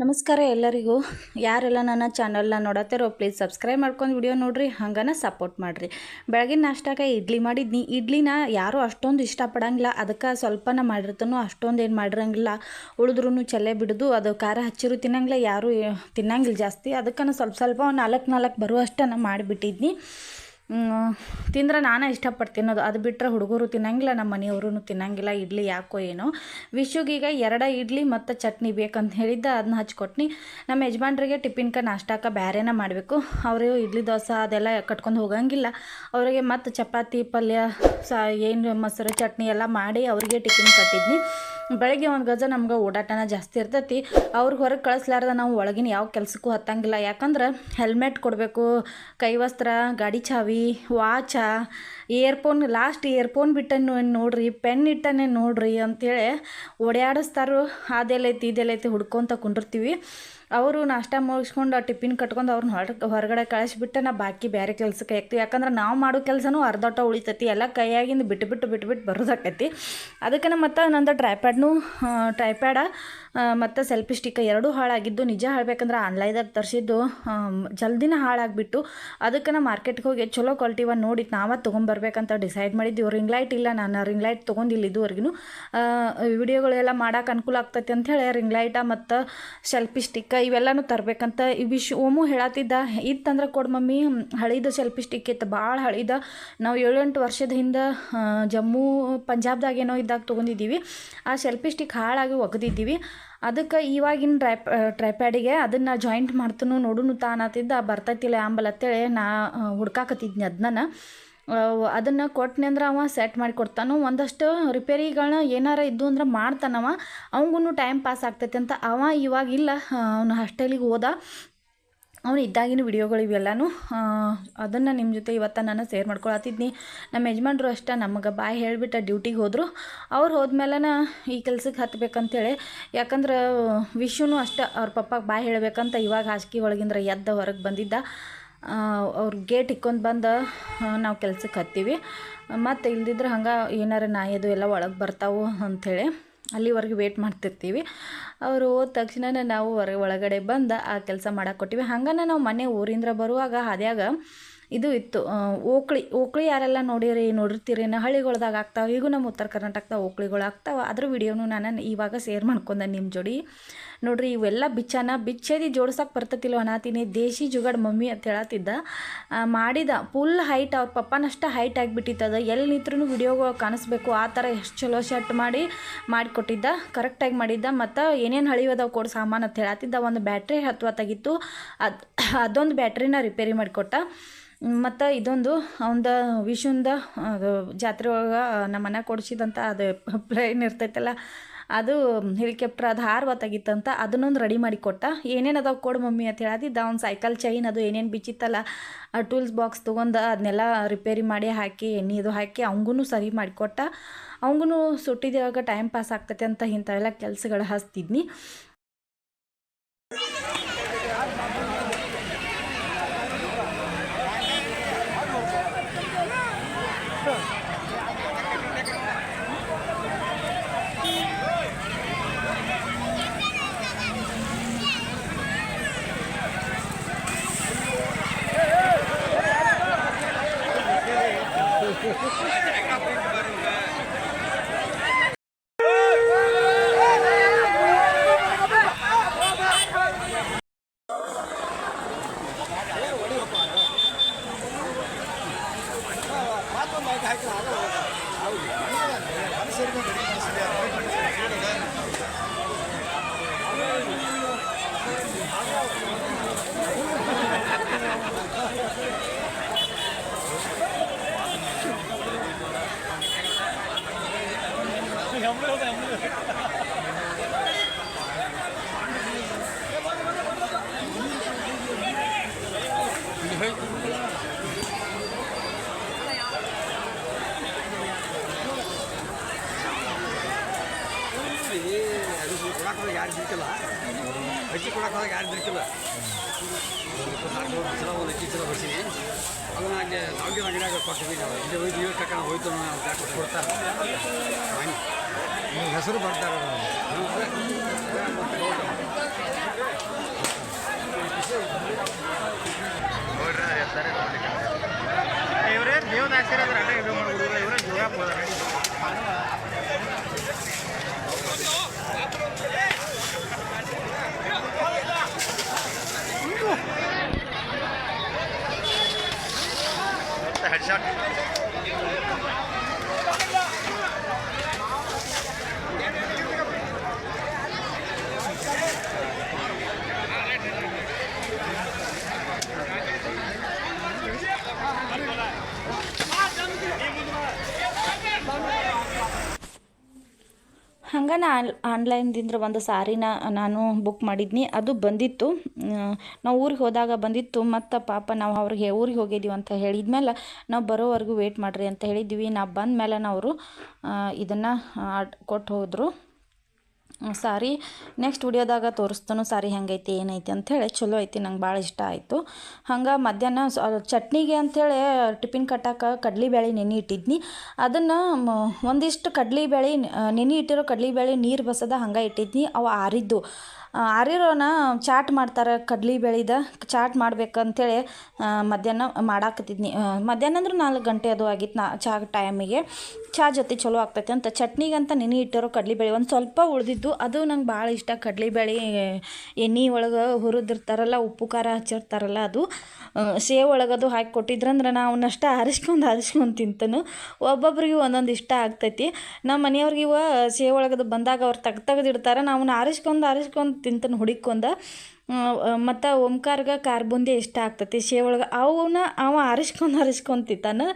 ನಮಸ್ಕಾರ ಎಲ್ಲರಿಗೂ. ಯಾರೆಲ್ಲ ನನ್ನ ಚಾನಲ್ನ ನೋಡತ್ತಿರೋ ಪ್ಲೀಸ್ ಸಬ್ಸ್ಕ್ರೈಬ್ ಮಾಡ್ಕೊಂಡು ವಿಡಿಯೋ ನೋಡಿರಿ, ಹಂಗನ ಸಪೋರ್ಟ್ ಮಾಡಿರಿ. ಬೆಳಗಿನ ನಾಷ್ಟಕ್ಕೆ ಇಡ್ಲಿ ಮಾಡಿದ್ನಿ. ಇಡ್ಲಿನ ಯಾರೂ ಅಷ್ಟೊಂದು ಇಷ್ಟಪಡಂಗಿಲ್ಲ. ಅದಕ್ಕೆ ಸ್ವಲ್ಪನ ಮಾಡಿರ್ತಾನು ಅಷ್ಟೊಂದು ಏನು ಮಾಡಿರಂಗಿಲ್ಲ. ಉಳಿದ್ರೂ ಚಲೆ ಬಿಡೋದು. ಅದು ಖಾರ ಹಚ್ಚಿರು ತಿನ್ನಂಗಿಲ್ಲ, ಯಾರೂ ತಿನ್ನಂಗಿಲ್ಲ ಜಾಸ್ತಿ. ಅದಕ್ಕೆ ಸ್ವಲ್ಪ ಸ್ವಲ್ಪ ನಾಲ್ಕು ನಾಲ್ಕು ಬರುವಷ್ಟನ್ನು ಮಾಡಿಬಿಟ್ಟಿದ್ನಿ. ತಿಂದ್ರೆ ನಾನೇ ಇಷ್ಟಪಟ್ಟು ತಿನ್ನೋದು ಅದು ಬಿಟ್ಟರೆ ಹುಡುಗರು ತಿನ್ನಂಗಿಲ್ಲ ನಮ್ಮ ಮನೆಯವರು ತಿನ್ನಂಗಿಲ್ಲ, ಇಡ್ಲಿ ಯಾಕೋ ಏನೋ. ವಿಶುಗೀಗ ಎರಡು ಇಡ್ಲಿ ಮತ್ತು ಚಟ್ನಿ ಬೇಕಂತ ಹೇಳಿದ್ದ ಅದನ್ನ ಹಚ್ಕೊಟ್ನಿ. ನಮ್ಮ ಯಜಮಾನ್ರಿಗೆ ಟಿಫಿನ್ಕ ನಾಷ್ಟಾಕ ಬೇರೆನೇ ಮಾಡಬೇಕು. ಅವರು ಇಡ್ಲಿ ದೋಸೆ ಅದೆಲ್ಲ ಕಟ್ಕೊಂಡು ಹೋಗಂಗಿಲ್ಲ. ಅವರಿಗೆ ಮತ್ತು ಚಪಾತಿ, ಪಲ್ಯ, ಸಾ, ಏನು ಮೊಸರು, ಚಟ್ನಿ ಎಲ್ಲ ಮಾಡಿ ಅವರಿಗೆ ಟಿಫಿನ್ ಕಟ್ಟಿದ್ನಿ. ಬೆಳಗ್ಗೆ ಒಂದು ಗಜ ನಮ್ಗೆ ಓಡಾಟನ ಜಾಸ್ತಿ ಇರ್ತೈತಿ. ಅವ್ರಿಗೆ ಹೊರಗೆ ಕಳಿಸ್ಲಾರ್ದ ನಾವು ಒಳಗಿನ ಯಾವ ಕೆಲಸಕ್ಕೂ ಹತ್ತಂಗಿಲ್ಲ. ಯಾಕಂದ್ರೆ ಹೆಲ್ಮೆಟ್ ಕೊಡಬೇಕು ಕೈವಸ್ತ್ರ ಗಾಡಿ ಚಾವಿ ವಾಚ ಇಯರ್ಫೋನ್ ಲಾಸ್ಟ್ ಇಯರ್ಫೋನ್ ಬಿಟ್ಟನ್ನು ನೋಡ್ರಿ ಪೆನ್ ಇಟ್ಟನೆ ನೋಡ್ರಿ ಅಂತೇಳಿ ಓಡಾಡಿಸ್ತಾರೋ ಅದೆಲ್ಲೈತಿ, ಇದೆಲ್ಲೈತಿ ಹುಡ್ಕೊತ ಕುಂಡಿರ್ತೀವಿ. ಅವರು ನಾಷ್ಟ ಮುಗಿಸ್ಕೊಂಡು ಆ ಟಿಫಿನ್ ಕಟ್ಕೊಂಡು ಅವ್ರನ್ನ ಹೊರ ಹೊರಗಡೆ ಕಳಿಸ್ಬಿಟ್ಟು ನಾ ಬಾಕಿ ಬೇರೆ ಕೆಲಸಕ್ಕೆ ಹಾಕ್ತೀವಿ ಯಾಕಂದ್ರೆ ನಾವು ಮಾಡೋ ಕೆಲಸನೂ ಅರ್ಧೋಟ ಉಳಿತೈತಿ. ಎಲ್ಲ ಕೈಯಾಗಿಂದ ಬಿಟ್ಟು ಬಿಟ್ಟು ಬಿಟ್ಟು ಬಿಟ್ಟು ಬರೋದಾಕೈತಿ ಅದಕ್ಕೆ ಮತ್ತೆ ನಂದು ಟ್ರೈಪ್ಯಾಡ್ನು ಟ್ರೈಪ್ಯಾಡ ಮತ್ತು ಸೆಲ್ಫಿ ಸ್ಟಿಕ್ ಎರಡೂ ಹಾಳಾಗಿದ್ದು ನಿಜ ಹೇಳ್ಬೇಕಂದ್ರೆ ಆನ್ಲೈನ್ದಾಗ ತರಿಸಿದ್ದು ಜಲ್ದಿನ ಹಾಳಾಗಿಬಿಟ್ಟು ಅದಕ್ಕೆ ನಾ ಮಾರ್ಕೆಟ್ಗೆ ಹೋಗಿ ಚಲೋ ಕ್ವಾಲಿಟಿ ಒಂದು ನೋಡಿ ನಾವೇ ತೊಗೊಂಬರ್ಬೇಕಂತ ಡಿಸೈಡ್ ಮಾಡಿದ್ದೀವಿ ರಿಂಗ್ ಲೈಟ್ ಇಲ್ಲ, ನಾನು ರಿಂಗ್ ಲೈಟ್ ತೊಗೊಂಡಿಲ್ಲ ಇದುವರೆಗೂ ವಿಡಿಯೋಗಳೆಲ್ಲ ಮಾಡೋಕೆ ಅನುಕೂಲ ಆಗ್ತೈತಿ ಅಂಥೇಳಿ ರಿಂಗ್ ಲೈಟ ಮತ್ತು ಸೆಲ್ಫಿ ಸ್ಟಿಕ್ಕ ಇವೆಲ್ಲನೂ ತರಬೇಕಂತ ಈ ವಿಶ್ ಓಮು ಹೇಳತ್ತಿದ್ದ ಇತ್ತಂದ್ರೆ ಕೊಡು ಮಮ್ಮಿ, ಹಳಿದ ಸೆಲ್ಫಿ ಸ್ಟಿಕ್ ಇತ್ತು ಭಾಳ ಹಳಿದ. ನಾವು ಏಳೆಂಟು ವರ್ಷದ ಹಿಂದೆ ಜಮ್ಮು, ಪಂಜಾಬ್ದಾಗ ಏನೋ ಇದ್ದಾಗ ತೊಗೊಂಡಿದ್ದೀವಿ. ಆ ಸೆಲ್ಫಿ ಸ್ಟಿಕ್ ಹಾಳಾಗಿ ಒಗೆದಿದ್ದೀವಿ. ಅದಕ್ಕೆ ಇವಾಗಿನ ಟ್ರೈಪ್ ಟ್ರೈಪ್ಯಾಡಿಗೆ ಅದನ್ನು ಜಾಯಿಂಟ್ ಮಾಡ್ತನು ನೋಡುನು ತಾನಾತಿದ್ದ ಬರ್ತೈತಿಲ್ಲ ಆಂಬಲ್ ಅಂತೇಳಿ ನಾ ಹುಡ್ಕಾಕತ್ತಿದ್ನಿ ಅದನ್ನ. ಅದನ್ನು ಕೊಟ್ಟನೆ ಅಂದ್ರೆ ಅವ ಸೆಟ್ ಮಾಡಿ ಕೊಡ್ತಾನು. ಒಂದಷ್ಟು ರಿಪೇರಿಗಳನ್ನ ಏನಾರ ಇದ್ದು ಅಂದ್ರೆ ಮಾಡ್ತಾನವ. ಅವಂಗೂ ಟೈಮ್ ಪಾಸ್ ಆಗ್ತೈತೆ ಅಂತ ಅವ ಇವಾಗಿಲ್ಲ ಅವನು ಹಾಸ್ಟೆಲಿಗೆ ಹೋದ. ಅವನು ಇದ್ದಾಗಿನ ವಿಡಿಯೋಗಳು ಇವೆಲ್ಲನೂ ಅದನ್ನು ನಿಮ್ಮ ಜೊತೆ ಇವತ್ತು ನಾನು ಸೇರ್ ಮಾಡ್ಕೊಳತ್ತಿದ್ನಿ. ನಮ್ಮ ಯಜಮಾನ್ರು ಅಷ್ಟೇ ನಮಗೆ ಬಾಯಿ ಹೇಳಿಬಿಟ್ಟು ಡ್ಯೂಟಿಗೆ ಹೋದರು. ಅವ್ರು ಹೋದ್ಮೇಲೆ ಈ ಕೆಲ್ಸಕ್ಕೆ ಹತ್ತಬೇಕಂತೇಳಿ ಯಾಕಂದ್ರೆ ವಿಶುನು ಅಷ್ಟೇ ಅವ್ರ ಪಪ್ಪಾಗೆ ಬಾಯಿ ಹೇಳಬೇಕಂತ ಇವಾಗ ಹಾಸಿಗೆ ಒಳಗಿಂದ್ರ ಎದ್ದ ಹೊರಗೆ ಬಂದಿದ್ದ. ಅವ್ರ ಗೇಟ್ ಇಕ್ಕೊಂಡು ಬಂದು ನಾವು ಕೆಲ್ಸಕ್ಕೆ ಹತ್ತೀವಿ. ಮತ್ತು ಇಲ್ದಿದ್ರೆ ಹಂಗೆ ಏನಾರ ನಾಯಿ ಅದು ಎಲ್ಲ ಒಳಗೆ ಬರ್ತಾವೆ ಅಂಥೇಳಿ ಅಲ್ಲಿವರೆಗೆ ವೇಟ್ ಮಾಡ್ತಿರ್ತೀವಿ. ಅವರು ಹೋದ ತಕ್ಷಣ ನಾವು ಹೊರಗೆ ಒಳಗಡೆ ಬಂದು ಆ ಕೆಲಸ ಕೊಟ್ಟಿವಿ. ಹಂಗನ ನಾವು ಮನೆ ಊರಿಂದ ಬರುವಾಗ ಹಾದ್ಯಾಗ ಇದು ಇತ್ತು. ಓಕ್ಳಿ ಓಕ್ಳಿ ಯಾರೆಲ್ಲ ನೋಡಿರಿ, ನೋಡಿರ್ತೀರಿ ನಾ ಹಳ್ಳಿಗಳ್ದಾಗ ಆಗ್ತಾವೆ, ಈಗೂ ನಮ್ಮ ಉತ್ತರ ಕರ್ನಾಟಕದಾಗ ಓಕ್ಳಿಗಳು ಆಗ್ತಾವೆ, ಅದ್ರ ವಿಡಿಯೋನು ನಾನು ಇವಾಗ ಶೇರ್ ಮಾಡ್ಕೊಂಡೆ ನಿಮ್ಮ ಜೋಡಿ. ನೋಡ್ರಿ, ಇವೆಲ್ಲ ಬಿಚ್ಚನ, ಬಿಚ್ಚೇದಿ ಜೋಡ್ಸಕ್ಕೆ ಬರ್ತತಿಲ್ವ ಅನಾತೀನಿ ದೇಶಿ ಜುಗಾಡ್ ಮಮ್ಮಿ ಅಂತ ಹೇಳತ್ತಿದ್ದ. ಮಾಡಿದ ಫುಲ್ ಹೈಟ್ ಅವ್ರ ಪಪ್ಪನಷ್ಟ ಹೈಟ್ ಆಗಿಬಿಟ್ಟಿತ್ತದ ಎಲ್ಲಿ ನಿಂತ್ರೂ ವಿಡಿಯೋಗಳು ಕಾಣಿಸ್ಬೇಕು, ಆ ಥರ ಎಷ್ಟು ಚಲೋ ಶರ್ಟ್ ಮಾಡಿ, ಮಾಡಿಕೊಟ್ಟಿದ್ದ ಕರೆಕ್ಟಾಗಿ ಮಾಡಿದ್ದ. ಮತ್ತು ಏನೇನು ಹಳಿಯೋದಾವ ಕೊಡು ಸಾಮಾನು ಅಂತ ಹೇಳತ್ತಿದ್ದ. ಒಂದು ಬ್ಯಾಟ್ರಿ ಹತ್ವತ್ತಾಗಿತ್ತು ಅದು, ಅದೊಂದು ಬ್ಯಾಟ್ರಿನ ರಿಪೇರಿ ಮಾಡಿಕೊಟ್ಟ. ಮತ್ತು ಇದೊಂದು ಅವಂದ ವಿಶುಂದ ಜಾತ್ರೆ ಒಳಗೆ ನಮ್ಮ ಮನೆ ಕೊಡಿಸಿದಂಥ ಅದು ಪ್ಲೇನ್ ಇರ್ತೈತಲ್ಲ, ಅದು ಹೆಲಿಕಾಪ್ಟರ್ ಅದು ಹಾರ್ ಹೊತ್ತಾಗಿತ್ತಂತ ಅದನ್ನೊಂದು ರೆಡಿ ಮಾಡಿ ಕೊಟ್ಟ. ಏನೇನು ಅದಾವ ಕೊಡು ಮಮ್ಮಿ ಅಂತ ಹೇಳತ್ತಿದ್ದ ಅವ್ನು ಸೈಕಲ್ ಚೈನ್ ಅದು ಏನೇನು ಬಿಚ್ಚಿತ್ತಲ್ಲ, ಆ ಟೂಲ್ಸ್ ಬಾಕ್ಸ್ ತೊಗೊಂಡು ಅದನ್ನೆಲ್ಲ ರಿಪೇರಿ ಮಾಡಿ ಹಾಕಿ, ಎಣ್ಣೆ ಇದು ಹಾಕಿ ಅವಂಗೂ ಸರಿ ಮಾಡಿಕೊಟ್ಟ ಅವಂಗೂ ಸುಟ್ಟಿದ್ದಾಗ ಟೈಮ್ ಪಾಸ್ ಆಗ್ತೈತೆ ಅಂತ ಇಂಥವೆಲ್ಲ ಕೆಲಸಗಳು ಹಚ್ತಿದ್ನಿ. ಯಾರು ದಿಕ್ಕಿಲ್ಲ ಅಕ್ಕಿ ಕೊಡೋಕ್ಕಾಗ ಯಾರು ದಿಕ್ಕಿಲ್ಲ ನಾಲ್ಕು ಸಲ ಒಂದು ಅಕ್ಕಿ ಸಲ ಬರ್ತೀನಿ ಅದನ್ನು ಹಾಗೆ ನಾಲ್ಕು ಅಂಗಡಿಯಾಗ ಕೊಟ್ಟಿದ್ವಿ ನಾವು. ಇಲ್ಲಿ ಹೋಯ್ತು ನೀರು ಕರ್ಕೊಂಡು ಹೋಯ್ತು ಅನ್ನೋ ಡಾಕ್ಟರ್ ಕೊಡ್ತಾರೆ. ಮನೆ ಹೆಸರು ಬರ್ತಾರೆ ಇವರೇ ನೀವು ಹಾಕಿರೋದ್ರ ಅಡ್ಡ ಇದು ಮಾಡ್ಬಿಡುವ ಇವರೇ ಜೋರಾಗಿ ಹೋದಾರೆ ಹಂಗೆ ನಾ ಆನ್ಲೈನ್ದಿಂದ ಒಂದು ಸಾರಿನ ನಾನು ಬುಕ್ ಮಾಡಿದ್ನಿ. ಅದು ಬಂದಿತ್ತು. ನಾವು ಊರಿಗೆ ಹೋದಾಗ ಬಂದಿತ್ತು. ಮತ್ತು ಪಾಪ ನಾವು ಅವ್ರಿಗೆ ಊರಿಗೆ ಹೋಗಿದ್ದೀವಿ ಅಂತ ಹೇಳಿದ್ಮೇಲೆ ನಾವು ಬರೋವರೆಗೂ ವೇಟ್ ಮಾಡಿರಿ ಅಂತ ಹೇಳಿದ್ವಿ. ನಾವು ಬಂದ ಮೇಲೆ ಅವರು ಇದನ್ನು ಕೊಟ್ಟು ಹೋದರು. ಸಾರಿ. ನೆಕ್ಸ್ಟ್ ವಿಡಿಯೋದಾಗ ತೋರಿಸ್ತಾನು ಸಾರಿ ಹೆಂಗೈತಿ, ಏನೈತಿ ಅಂಥೇಳಿ ಚಲೋ ಐತಿ, ನಂಗೆ ಭಾಳ ಇಷ್ಟ ಆಯಿತು. ಹಂಗೆ ಮಧ್ಯಾಹ್ನ ಚಟ್ನಿಗೆ ಅಂಥೇಳಿ ಟಿಫಿನ್ ಕಟ್ಟಾಕ ಕಡ್ಲಿಬೇಳೆ ನೆನೆ ಇಟ್ಟಿದ್ನಿ. ಅದನ್ನು ಒಂದಿಷ್ಟು ಕಡ್ಲಿಬೇಳೆ ನೆನೆ ಇಟ್ಟಿರೋ ಕಡ್ಲಿಬೇಳೆ ನೀರು ಬಸದ ಹಂಗೆ ಇಟ್ಟಿದ್ನಿ, ಅವು ಆರಿದ್ದು. ಆರಿರೋನ ಚಾಟ್ ಮಾಡ್ತಾರೆ ಕಡ್ಲಿ ಬೆಳಿದ ಚಾಟ್ ಮಾಡ್ಬೇಕಂತೇಳಿ ಮಧ್ಯಾಹ್ನ ಮಾಡಾಕತ್ತಿದ್ನಿ. ಮಧ್ಯಾಹ್ನ ಅಂದ್ರೆ ನಾಲ್ಕು ಗಂಟೆ ಅದು ಆಗಿತ್ತು ನಾ, ಚಾ ಟೈಮಿಗೆ. ಚಾ ಜೊತೆ ಚಲೋ ಆಗ್ತೈತೆ ಅಂತ, ಚಟ್ನಿಗಂತ ನೆನೆ ಇಟ್ಟಿರೋ ಕಡ್ಲಿ ಬೇಳೆ ಒಂದು ಸ್ವಲ್ಪ ಉಳಿದಿದ್ದು ಅದು ನಂಗೆ ಭಾಳ ಇಷ್ಟ. ಕಡ್ಲಿಬೇಳೆ ಎಣ್ಣೆ ಒಳಗೆ ಹುರಿದಿರ್ತಾರಲ್ಲ, ಉಪ್ಪು ಖಾರ ಹಚ್ಚಿರ್ತಾರಲ್ಲ ಅದು ಸೇವ್ ಒಳಗೆ ಅದು ಹಾಕಿ ಕೊಟ್ಟಿದ್ರಂದ್ರೆ ನಾ ಅವನ್ನಷ್ಟ ಆರಿಸ್ಕೊಂಡು ಆರಿಸ್ಕೊಂಡು ತಿಂತಾನೆ. ಒಬ್ಬೊಬ್ರಿಗೆ ಒಂದೊಂದು ಇಷ್ಟ ಆಗ್ತೈತಿ. ನಮ್ಮ ಮನೆಯವ್ರಿಗೆ ಇವ ಸೇವ್ ಒಳಗದು ಬಂದಾಗ ಅವ್ರು ತೆಗ್ದು ತೆಗ್ದಿಡ್ತಾರೆ ನಾವು ಆರಿಸ್ಕೊಂಡು ಆರಿಸ್ಕೊಂಡು ತಿಂತಾನೆ ಹುಡಿಕೊಂಡ. ಮತ್ತು ಓಂಕಾರ್ಗೆ ಖಾರ ಬೂಂದಿ ಇಷ್ಟ ಆಗ್ತತಿ. ಶೇ ಒಳಗೆ ಅವನ್ನ ಅವ ಆರಿಸ್ಕೊಂಡು ಆರಿಸ್ಕೊಂಡು ತಿಂತಾನೆ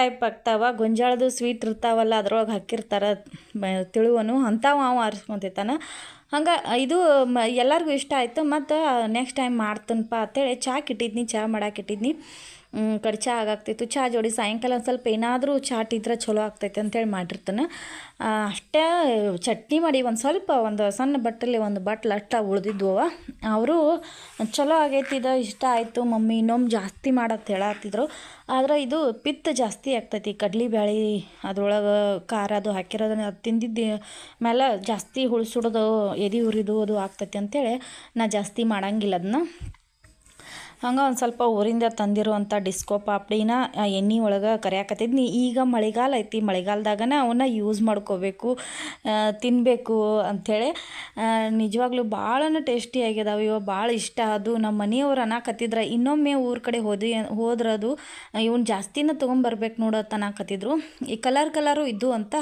ಟೈಪ್ ಆಗ್ತಾವ. ಗೊಂಜಾಳದು ಸ್ವೀಟ್ ಇರ್ತಾವಲ್ಲ ಅದ್ರೊಳಗೆ ಹಾಕಿರ್ತಾರೆ ತಿಳುವನು. ಅಂಥವು ಅವ ಆರಿಸ್ಕೊಂಡು ತಿಂತಾನೆ ಹಂಗೆ ಇದು ಮ ಎಲ್ಲರಿಗೂ ಇಷ್ಟ ಆಯಿತು. ಮತ್ತು ನೆಕ್ಸ್ಟ್ ಟೈಮ್ ಮಾಡ್ತೇನಪ್ಪ ಅಂತೇಳಿ ಚಾಕ್ ಇಟ್ಟಿದ್ನಿ ಚಹಾ ಹ್ಮ್, ಕಡೆ ಚಹಾ ಆಗಾಗ್ತಿತ್ತು. ಚಹಾ ಜೋಡಿ ಸಾಯಂಕಾಲ ಒಂದು ಸ್ವಲ್ಪ ಏನಾದರೂ ಚಾಟ್ ಇದ್ರೆ ಚಲೋ ಆಗ್ತೈತೆ ಅಂತೇಳಿ ಮಾಡಿರ್ತಾನೆ. ಅಷ್ಟೇ ಚಟ್ನಿ ಮಾಡಿ ಒಂದು ಸ್ವಲ್ಪ ಒಂದು ಸಣ್ಣ ಬಟ್ಟಲಿ ಒಂದು ಬಟ್ಲು ಅಷ್ಟ ಉಳಿದಿದ್ವು ಅವ. ಅವರು ಚಲೋ ಆಗೈತಿ, ಇದು ಇಷ್ಟ ಆಯಿತು, ಮಮ್ಮಿ ಇನ್ನೊಮ್ಮೆ ಜಾಸ್ತಿ ಮಾಡತ್ತೆ ಹೇಳತ್ತಿದ್ರು ಆದ್ರೆ ಇದು ಪಿತ್ತ ಜಾಸ್ತಿ ಆಗ್ತೈತಿ, ಕಡ್ಲಿ ಬ್ಯಾಳಿ ಅದ್ರೊಳಗೆ ಖಾರ ಅದು ಹಾಕಿರೋದನ್ನ ಅದು ತಿಂದಿದ್ದ ಮೇಲೆ ಜಾಸ್ತಿ ಹುಳಿಸುಡೋದು, ಎದಿ ಉರಿದು ಅದು ಆಗ್ತೈತಿ ಅಂತೇಳಿ ನಾ ಜಾಸ್ತಿ ಮಾಡಂಗಿಲ್ಲ ಅದನ್ನ ಹಂಗೆ ಒಂದು ಸ್ವಲ್ಪ ಊರಿಂದ ತಂದಿರುವಂಥ ಡಿಸ್ಕೋ ಪಾಪ್ಡಿನ ಎಣ್ಣೆ ಒಳಗೆ ಕರಿಯಾಕತ್ತಿದ್ನಿ. ಈಗ ಮಳೆಗಾಲ ಐತಿ, ಮಳೆಗಾಲದಾಗನ ಅವನ್ನ ಯೂಸ್ ಮಾಡ್ಕೋಬೇಕು ತಿನ್ನಬೇಕು ಅಂಥೇಳಿ ನಿಜವಾಗ್ಲೂ ಭಾಳ ಟೇಸ್ಟಿ ಆಗ್ಯದಾವ. ಇವ ಭಾಳ ಇಷ್ಟ. ಅದು ನಮ್ಮ ಮನೆಯವ್ರು ಅನ್ನಕತ್ತಿದ್ರ ಇನ್ನೊಮ್ಮೆ ಊರ ಕಡೆ ಹೋದಿ, ಹೋದ್ರದು, ಇವ್ನು ಜಾಸ್ತಿನ ತೊಗೊಂಬರ್ಬೇಕು ನೋಡೋ ಅನ್ನಕತ್ತಿದ್ರು ಈ ಕಲರ್ ಕಲರು ಇದ್ದು ಅಂತ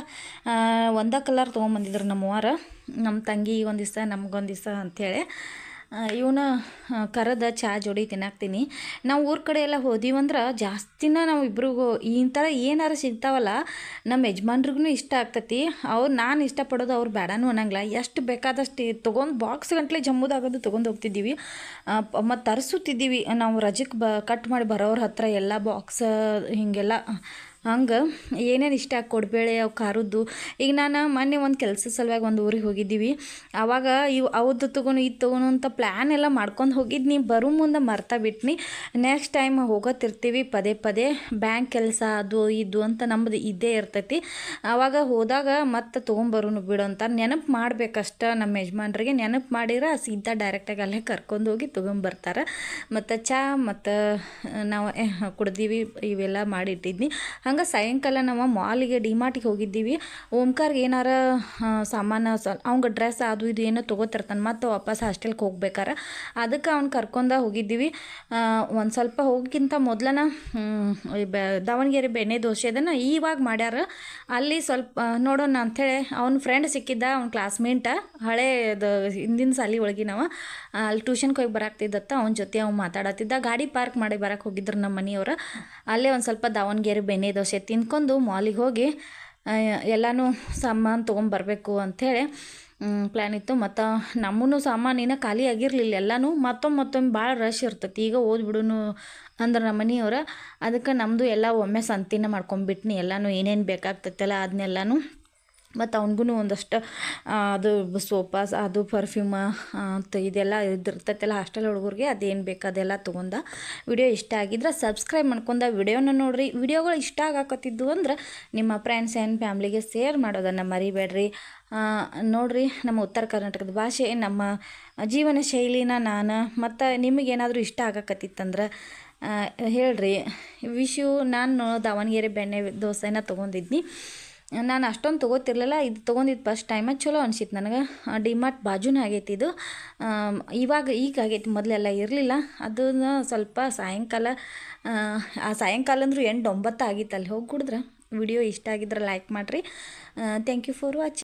ಒಂದೇ ಕಲರ್ ತೊಗೊಂಬಂದಿದ್ರು ನಮ್ಮವ್ವಾರ ನಮ್ಮ ತಂಗಿ ಒಂದು ದಿವಸ ನಮ್ಗೊಂದು ದಿವಸ ಅಂಥೇಳಿ ಇವನ್ನ ಕರದ ಚಹಾ ಜೋಡಿ ತಿನ್ನಾಕ್ತೀನಿ. ನಾವು ಊರ ಕಡೆ ಎಲ್ಲ ಹೋದೀವಂದ್ರೆ ಜಾಸ್ತಿನ ನಾವು ಇಬ್ರಿಗೂ ಈ ಥರ ಏನಾರು ಸಿಗ್ತಾವಲ್ಲ ನಮ್ಮ ಯಜಮಾನ್ರಿಗೂ ಇಷ್ಟ ಆಗ್ತೈತಿ. ಅವ್ರು ನಾನು ಇಷ್ಟಪಡೋದು ಅವ್ರು ಬೇಡನೂ ಅನ್ನಂಗಿಲ್ಲ. ಎಷ್ಟು ಬೇಕಾದಷ್ಟು ತೊಗೊಂಡು ಬಾಕ್ಸ್ ಗಂಟ್ಲೆ ಜಮ್ಮುದಾಗದು ತೊಗೊಂಡು ಹೋಗ್ತಿದ್ದೀವಿ. ಮತ್ತು ತರಿಸುತ್ತಿದ್ದೀವಿ. ನಾವು ರಜಕ್ಕೆ ಬ ಕಟ್ ಮಾಡಿ ಬರೋರ ಹತ್ರ ಎಲ್ಲ ಬಾಕ್ಸ್ ಹೀಗೆಲ್ಲ ಹಂಗೆ ಏನೇನು ಇಷ್ಟ ಕೊಡಬೇಳೆ, ಅವು ಖಾರದ್ದು. ಈಗ ನಾನು ಮೊನ್ನೆ ಒಂದು ಕೆಲಸ ಸಲುವಾಗಿ ಒಂದು ಊರಿಗೆ ಹೋಗಿದ್ದೀವಿ. ಆವಾಗ ಇವು ಅವ್ದು ತೊಗೊಂಡು ಇದು ತೊಗೊನು ಅಂತ ಪ್ಲ್ಯಾನ್ ಎಲ್ಲ ಮಾಡ್ಕೊಂಡು ಹೋಗಿದ್ನಿ ಬರೋ ಮುಂದೆ ಮರ್ತಾ ಬಿಟ್ನಿ. ನೆಕ್ಸ್ಟ್ ಟೈಮ್ ಹೋಗೋತಿರ್ತೀವಿ ಪದೇ ಪದೇ. ಬ್ಯಾಂಕ್ ಕೆಲಸ, ಅದು, ಇದು ಅಂತ ನಮ್ಮದು ಇದ್ದೇ ಇರ್ತೈತಿ. ಆವಾಗ ಹೋದಾಗ ಮತ್ತೆ ತೊಗೊಂಬರೋನು ಬಿಡು ಅಂತ ನೆನಪು ಮಾಡ್ಬೇಕಷ್ಟ ನಮ್ಮ ಯಜಮಾನ್ರಿಗೆ. ನೆನಪು ಮಾಡಿದ್ರೆ ಸೀದಾ ಡೈರೆಕ್ಟಾಗಿ ಅಲ್ಲೇ ಕರ್ಕೊಂಡು ಹೋಗಿ ತೊಗೊಂಬರ್ತಾರೆ ಮತ್ತು ಚಾ, ಮತ್ತು ನಾವು ಕುಡ್ದೀವಿ, ಇವೆಲ್ಲ ಮಾಡಿಟ್ಟಿದ್ನಿ. ಹಂಗೆ ಸಾಯಂಕಾಲ ನಾವು ಮಾಲಿಗೆ, ಡಿಮಾರ್ಟಿಗೆ ಹೋಗಿದ್ದೀವಿ. ಓಂಕಾರ್ಗೆ ಏನಾರ ಸಾಮಾನು ಸಲ್ ಅವಂಗೆ ಡ್ರೆಸ್ ಅದು ಇದು ಏನೋ ತೊಗೋತಿರ್ತಾನೆ. ಮತ್ತು ವಾಪಸ್ ಹಾಸ್ಟೆಲ್ಗೆ ಹೋಗ್ಬೇಕಾರೆ. ಅದಕ್ಕೆ ಅವ್ನು ಕರ್ಕೊಂಡ ಹೋಗಿದ್ದೀವಿ. ಒಂದು ಸ್ವಲ್ಪ ಹೋಗಿಂತ ಮೊದ್ಲನ ದಾವಣಗೆರೆ ಬೆಣ್ಣೆ ದೋಸೆ ಅದನ್ನು ಇವಾಗ ಮಾಡ್ಯಾರ. ಅಲ್ಲಿ ಸ್ವಲ್ಪ ನೋಡೋಣ ಅಂಥೇಳಿ ಅವ್ನ ಫ್ರೆಂಡ್ ಸಿಕ್ಕಿದ್ದ, ಅವ್ನ ಕ್ಲಾಸ್ಮೇಟ ಹಳೇದು ಹಿಂದಿನ ಸಾಲಿ ಒಳಗೆ ನಾವು ಅಲ್ಲಿ ಟ್ಯೂಷನ್ಗೆ ಹೋಗಿ ಬರಾಕ್ತಿದ್ದತ್ತ, ಅವ್ನ ಜೊತೆ ಅವ್ನು ಮಾತಾಡತ್ತಿದ್ದ. ಗಾಡಿ ಪಾರ್ಕ್ ಮಾಡಿ ಬರಕ್ಕೆ ಹೋಗಿದ್ರು ನಮ್ಮ ಮನೆಯವರು. ಅಲ್ಲೇ ಒಂದು ಸ್ವಲ್ಪ ದಾವಣಗೆರೆ ಬೆಣ್ಣೆ ದೋಸೆ ತಿನ್ಕೊಂಡು ಮಾಲಿಗೆ ಹೋಗಿ ಎಲ್ಲನೂ ಸಾಮಾನು ತೊಗೊಂಬರ್ಬೇಕು ಅಂಥೇಳಿ ಪ್ಲ್ಯಾನ್ ಇತ್ತು. ಮತ್ತು ನಮ್ಮೂ ಇನ್ನೂ ಖಾಲಿ ಆಗಿರಲಿಲ್ಲ, ಎಲ್ಲನೂ ಮತ್ತೊಮ್ಮೆ ಮತ್ತೊಮ್ಮೆ ಭಾಳ ರಶ್ ಇರ್ತೈತಿ. ಈಗ ಓದ್ಬಿಡುನು ಅಂದ್ರೆ ನಮ್ಮ ಮನೆಯವ್ರು. ಅದಕ್ಕೆ ನಮ್ಮದು ಎಲ್ಲ ಒಮ್ಮೆ ಸಂತಿನ ಮಾಡ್ಕೊಂಬಿಟ್ನಿ ಎಲ್ಲನೂ ಏನೇನು ಬೇಕಾಗ್ತೈತಲ್ಲ ಅದನ್ನೆಲ್ಲನೂ ಮತ್ತು ಅವ್ನಿಗೂ ಒಂದಷ್ಟು ಅದು ಸೋಪಾಸ್ ಅದು ಪರ್ಫ್ಯೂಮ ಅಂತ ಇದೆಲ್ಲ ಇದಿರ್ತೈತಲ್ಲ ಹಾಸ್ಟೆಲ್ ಹುಡುಗರಿಗೆ, ಅದೇನು ಬೇಕು ಅದೆಲ್ಲ ತೊಗೊಂಡ ವಿಡಿಯೋ ಇಷ್ಟ ಆಗಿದ್ರೆ ಸಬ್ಸ್ಕ್ರೈಬ್ ಮಾಡ್ಕೊಂಡ ವಿಡಿಯೋನ ನೋಡಿರಿ. ವಿಡಿಯೋಗಳು ಇಷ್ಟ ಆಗಾಕತ್ತಿದ್ದು ಅಂದ್ರೆ ನಿಮ್ಮ ಫ್ರೆಂಡ್ಸ್ ಆ್ಯಂಡ್ ಫ್ಯಾಮ್ಲಿಗೆ ಶೇರ್ ಮಾಡೋದನ್ನು ಮರಿಬೇಡ್ರಿ. ನೋಡಿರಿ ನಮ್ಮ ಉತ್ತರ ಕರ್ನಾಟಕದ ಭಾಷೆ, ನಮ್ಮ ಜೀವನ ಶೈಲಿನ ನಾನು, ಮತ್ತು ನಿಮಗೇನಾದರೂ ಇಷ್ಟ ಆಗಾಕತ್ತಿತ್ತಂದ್ರೆ ಹೇಳ್ರಿ. ವಿಶು ನಾನು ದಾವಣಗೆರೆ ಬೆಣ್ಣೆ ದೋಸೆನ ತೊಗೊಂಡಿದ್ನಿ. ನಾನು ಅಷ್ಟೊಂದು ತೊಗೋತಿರ್ಲಿಲ್ಲ ಇದು ತೊಗೊಂಡಿದ್ದು ಫಸ್ಟ್ ಟೈಮ ಚಲೋ ಅನಿಸಿತ್ತು ನನಗೆ. ಡಿಮಾರ್ಟ್ ಬಾಜುನೇ ಆಗೈತಿ ಇದು. ಇವಾಗ ಈಗ ಆಗೈತಿ ಮೊದಲೆಲ್ಲ ಇರಲಿಲ್ಲ. ಅದನ್ನು ಸ್ವಲ್ಪ ಸಾಯಂಕಾಲ ಆ, ಸಾಯಂಕಾಲ ಅಂದರೂ ಎಂಟು ಒಂಬತ್ತು ಆಗಿತ್ತು ಅಲ್ಲಿ ಹೋಗಿ ಕುಡಿದ್ರೆ. ವಿಡಿಯೋ ಇಷ್ಟ ಆಗಿದ್ರೆ ಲೈಕ್ ಮಾಡಿರಿ. Thank you for watching